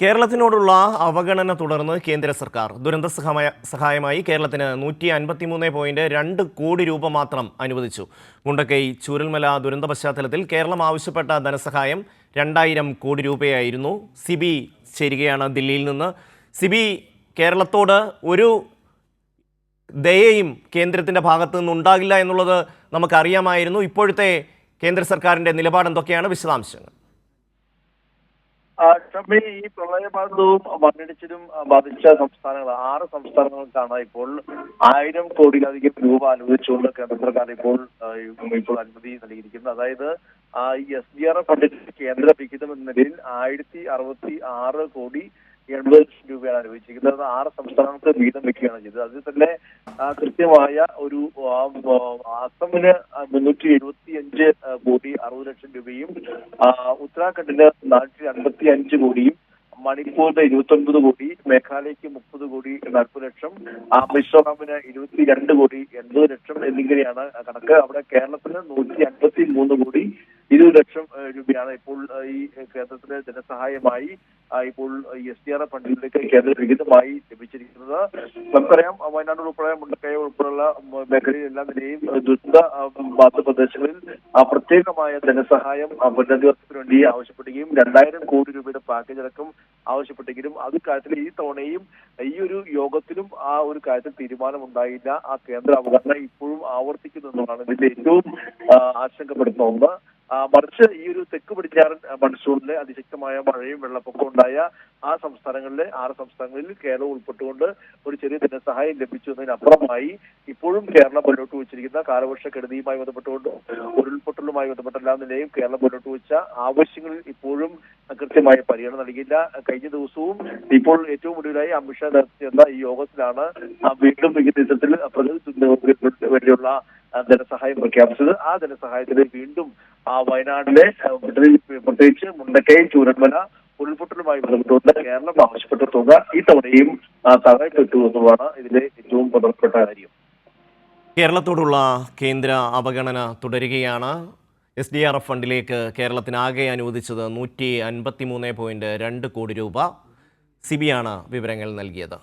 കേരളത്തിനോടുള്ള അവഗണന തുടർന്ന് കേന്ദ്ര സർക്കാർ ദുരന്ത സഹായ സഹായമായി കേരളത്തിന് നൂറ്റി അൻപത്തി മൂന്ന് പോയിന്റ് രണ്ട് കോടി രൂപ മാത്രം അനുവദിച്ചു. മുണ്ടക്കൈ ചൂരൽമല ദുരന്ത പശ്ചാത്തലത്തിൽ കേരളം ആവശ്യപ്പെട്ട ധനസഹായം രണ്ടായിരം കോടി രൂപയായിരുന്നു. സിബി ചേരുകയാണ് ദില്ലിയിൽ നിന്ന്. സിബി കേരളത്തോട് ഒരു ദയയും കേന്ദ്രത്തിന്റെ ഭാഗത്തു നിന്നുണ്ടാകില്ല എന്നുള്ളത് നമുക്കറിയാമായിരുന്നു. ഇപ്പോഴത്തെ കേന്ദ്ര സർക്കാരിന്റെ നിലപാട് എന്തൊക്കെയാണ് വിശദാംശങ്ങൾ. ആ, ഈ പ്രളയബാധിതവും മണ്ണിടിച്ചിലും ബാധിച്ച സംസ്ഥാനങ്ങൾ ആറ് സംസ്ഥാനങ്ങൾക്കാണ് ഇപ്പോൾ ആയിരം കോടിയിലധികം രൂപ അനുവദിച്ചുകൊണ്ട് കേന്ദ്ര സർക്കാർ ഇപ്പോൾ ഇപ്പോൾ അനുമതി നൽകിയിരിക്കുന്നത് അതായത് ഈ എസ് ഡി ആർ എഫ് ഫണ്ടിന്റെ കേന്ദ്ര വിഹിതം എന്ന നിലയിൽ ആയിരത്തി അറുപത്തി ആറ് കോടി എൺപത് ലക്ഷം രൂപയാണ് അനുവദിച്ചിരിക്കുന്നത്. അത് ആറ് സംസ്ഥാനങ്ങൾക്ക് വീതം വെക്കുകയാണ് ചെയ്തത്. അതിൽ തന്നെ കൃത്യമായ ഒരു അസമിന് മുന്നൂറ്റി എഴുപത്തി അഞ്ച് കോടി അറുപത് ലക്ഷം രൂപയും ഉത്തരാഖണ്ഡിന് നാനൂറ്റി അൻപത്തി അഞ്ച് കോടിയും മണിപ്പൂരിന് ഇരുപത്തി ഒൻപത് കോടി മേഘാലയക്ക് മുപ്പത് കോടി നാൽപ്പത് ലക്ഷം മിസോറാമിന് ഇരുപത്തി രണ്ട് കോടി എൺപത് ലക്ഷം എന്നിങ്ങനെയാണ് കണക്ക്. അവിടെ കേരളത്തിന് നൂറ്റി അൻപത്തി മൂന്ന് കോടി ഇരുപത് ലക്ഷം രൂപയാണ് ഇപ്പോൾ ഈ കേന്ദ്രത്തിലെ ധനസഹായമായി ഇപ്പോൾ എസ് ഡി ആർ എഫ് ഫണ്ടിലേക്ക് കേന്ദ്ര വിഹിതമായി ലഭിച്ചിരിക്കുന്നത്. നമുക്കറിയാം വയനാട് ഉൾപ്പെടെ മുണ്ടക്കയ ഉൾപ്പെടെയുള്ള മേഖലയിലെല്ലാം നിലയും ദുരിത ബാധ പ്രദേശങ്ങളിൽ പ്രത്യേകമായ ധനസഹായം പുനരധിവാസത്തിന് വേണ്ടി ആവശ്യപ്പെടുകയും രണ്ടായിരം കോടി രൂപയുടെ പാക്കേജ് അടക്കം ആവശ്യപ്പെട്ടെങ്കിലും അത് കാര്യത്തിൽ ഈ തവണയും ഈ ഒരു യോഗത്തിലും ആ ഒരു കാര്യത്തിൽ തീരുമാനമുണ്ടായില്ല. ആ കേന്ദ്ര അവഗണന ഇപ്പോഴും ആവർത്തിക്കുന്നു എന്നുള്ളതാണ് ഇതിന്റെ ഏറ്റവും ആശങ്കപ്പെടുന്ന ഒന്ന്. മറിച്ച് ഈ ഒരു തെക്ക് പടിഞ്ഞാറൻ മൺസൂണിലെ അതിശക്തമായ മഴയും വെള്ളപ്പൊക്കവും ഉണ്ടായ ആ സംസ്ഥാനങ്ങളിലെ ആറ് സംസ്ഥാനങ്ങളിൽ കേരളം ഉൾപ്പെട്ടുകൊണ്ട് ഒരു ചെറിയ ധനസഹായം ലഭിച്ചു എന്നതിനപ്പുറമായി ഇപ്പോഴും കേരളം മുന്നോട്ട് വെച്ചിരിക്കുന്ന കാലവർഷ കെടുതിയുമായി ബന്ധപ്പെട്ടുകൊണ്ട് ഉരുൾപൊട്ടലുമായി ബന്ധപ്പെട്ട എല്ലാ നിലയും കേരളം മുന്നോട്ട് വെച്ച ആവശ്യങ്ങളിൽ ഇപ്പോഴും കൃത്യമായ പരിഗണന നൽകിയില്ല. കഴിഞ്ഞ ദിവസവും ഇപ്പോൾ ഏറ്റവും ഒടുവിലായി അമിത്ഷാ നടത്തിയെന്ന ഈ യോഗത്തിലാണ് വീണ്ടും ഈ ദിനത്തിൽ പ്രതിനിധി വേണ്ടിയുള്ള ധനസഹായം പ്രഖ്യാപിച്ചത്. ആ ധനസഹായത്തിന് വീണ്ടും ആ വയനാട്ടിലെ ആ, പ്രത്യേകിച്ച് മുണ്ടക്കൈ ചൂരന്മല ഉരുൾപൊട്ടലുമായി ബന്ധപ്പെട്ടുകൊണ്ട് കേരളം ആവശ്യപ്പെട്ട തുക ഈ തവണയും തടയപ്പെട്ടു എന്നുള്ളതാണ് ഇതിലെ ഏറ്റവും പ്രധാനപ്പെട്ട കാര്യം. കേരളത്തോടുള്ള കേന്ദ്ര അവഗണന തുടരുകയാണ്. എസ് ഡി ആർ എഫ് ഫണ്ടിലേക്ക് കേരളത്തിനാകെ അനുവദിച്ചത് നൂറ്റി അൻപത്തി മൂന്ന് പോയിന്റ് രണ്ട് കോടി രൂപ. സിബിയാണ് വിവരങ്ങൾ നൽകിയത്.